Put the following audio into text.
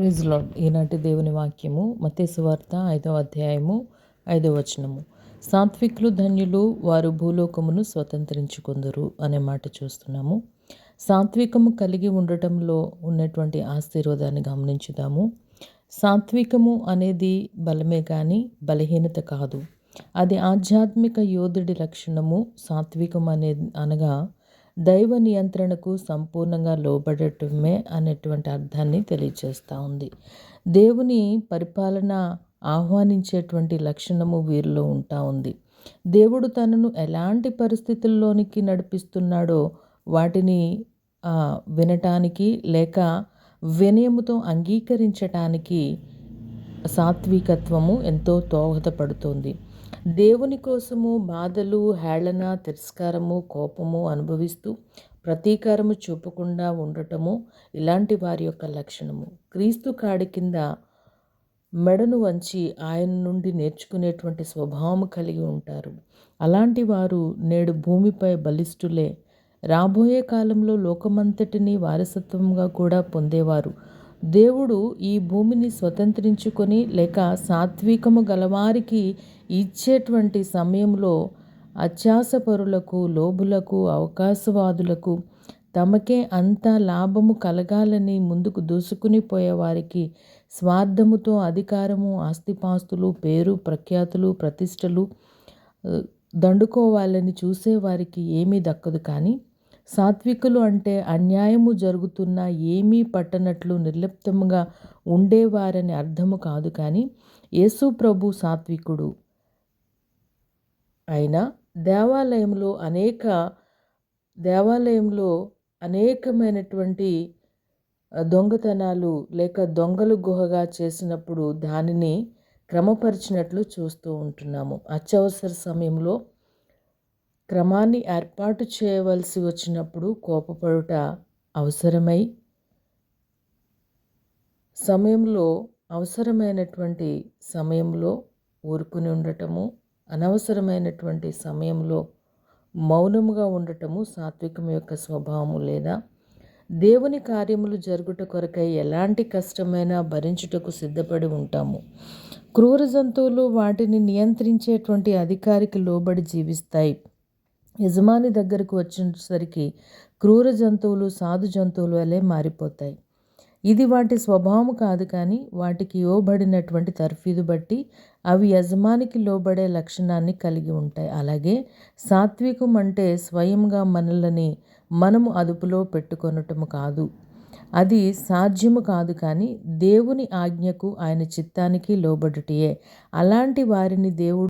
Praise lord ఈనాటి దేవుని వాక్యము మతేసు వార్త ఐదవ అధ్యాయము ఐదవ వచనము. సాత్వికులు ధన్యులు వారు భూలోకమును స్వతంత్రించుకుందరు అనే మాట చూస్తున్నాము. సాత్వికము కలిగి ఉండటంలో ఉన్నటువంటి ఆశీర్వాదాన్ని గమనించుదాము. సాత్వికము అనేది బలమే కానీ బలహీనత కాదు. అది ఆధ్యాత్మిక యోధుడి లక్షణము. సాత్వికం అనే అనగా దైవ నియంత్రణకు సంపూర్ణంగా లోబడటమే అనేటువంటి అర్థాన్ని తెలియజేస్తూ ఉంది. దేవుని పరిపాలన ఆహ్వానించేటువంటి లక్షణము వీరిలో ఉంటా ఉంది. దేవుడు తనను ఎలాంటి పరిస్థితుల్లోనికి నడిపిస్తున్నాడో వాటిని వినటానికి లేక వినయముతో అంగీకరించటానికి సాత్వికత్వము ఎంతో దోహదపడుతుంది. దేవుని కోసము బాధలు హేళన తిరస్కారము కోపము అనుభవిస్తూ ప్రతీకారము చూపకుండా ఉండటము ఇలాంటి వారి యొక్క లక్షణము. క్రీస్తు కాడి కింద మెడను వంచి ఆయన నుండి నేర్చుకునేటువంటి స్వభావం కలిగి ఉంటారు. అలాంటి వారు నేడు భూమిపై బలిష్ఠులే. రాబోయే కాలంలో లోకమంతటిని వారసత్వంగా కూడా పొందేవారు. దేవుడు ఈ భూమిని స్వతంత్రించుకొని లేక సాత్వికము గలవారికి ఇచ్చేటువంటి సమయంలో అత్యాసపరులకు లోబులకు అవకాశవాదులకు తమకే అంత లాభము కలగాలని ముందుకు దూసుకుని పోయేవారికి స్వార్థముతో అధికారము ఆస్తిపాస్తులు పేరు ప్రఖ్యాతులు ప్రతిష్టలు దండుకోవాలని చూసేవారికి ఏమీ దక్కదు. కానీ సాత్వికులు అంటే అన్యాయము జరుగుతున్నా ఏమీ పట్టనట్లు నిర్లిప్తంగా ఉండేవారని అర్థము కాదు కానీ యేసు ప్రభు సాత్వికుడు అయినా దేవాలయంలో అనేక దేవాలయంలో అనేకమైనటువంటి దొంగతనాలు లేక దొంగలు గుహగా చేసినప్పుడు దానిని క్రమపరిచినట్లు చూస్తూ ఉంటున్నాము. అత్యవసర సమయంలో క్రమాన్ని ఏర్పాటు చేయవలసి వచ్చినప్పుడు కోపపడుట అవసరమై సమయంలో అవసరమైనటువంటి సమయంలో ఊరుకుని ఉండటము అనవసరమైనటువంటి సమయంలో మౌనముగా ఉండటము సాత్వికం యొక్క స్వభావము లేదా దేవుని కార్యములు జరుగుట కొరకై ఎలాంటి కష్టమైనా భరించుటకు సిద్ధపడి ఉంటాము. క్రూర జంతువులు వాటిని నియంత్రించేటువంటి అధికారికి లోబడి జీవిస్తాయి. యజమాని దగ్గరకు వచ్చేసరికి క్రూర జంతువులు సాధు జంతువులు వలె మారిపోతాయి. ఇది వాటి స్వభావం కాదు కానీ వాటికి ఇవ్వబడినటువంటి తర్ఫీదు బట్టి అవి యజమానికి లోబడే లక్షణాన్ని కలిగి ఉంటాయి. అలాగే సాత్వికం అంటే స్వయంగా మనల్ని మనము అదుపులో పెట్టుకొనటము కాదు. అది సాధ్యము కాదు కానీ దేవుని ఆజ్ఞకు ఆయన చిత్తానికి లోబడుటయే. అలాంటి వారిని దేవుడు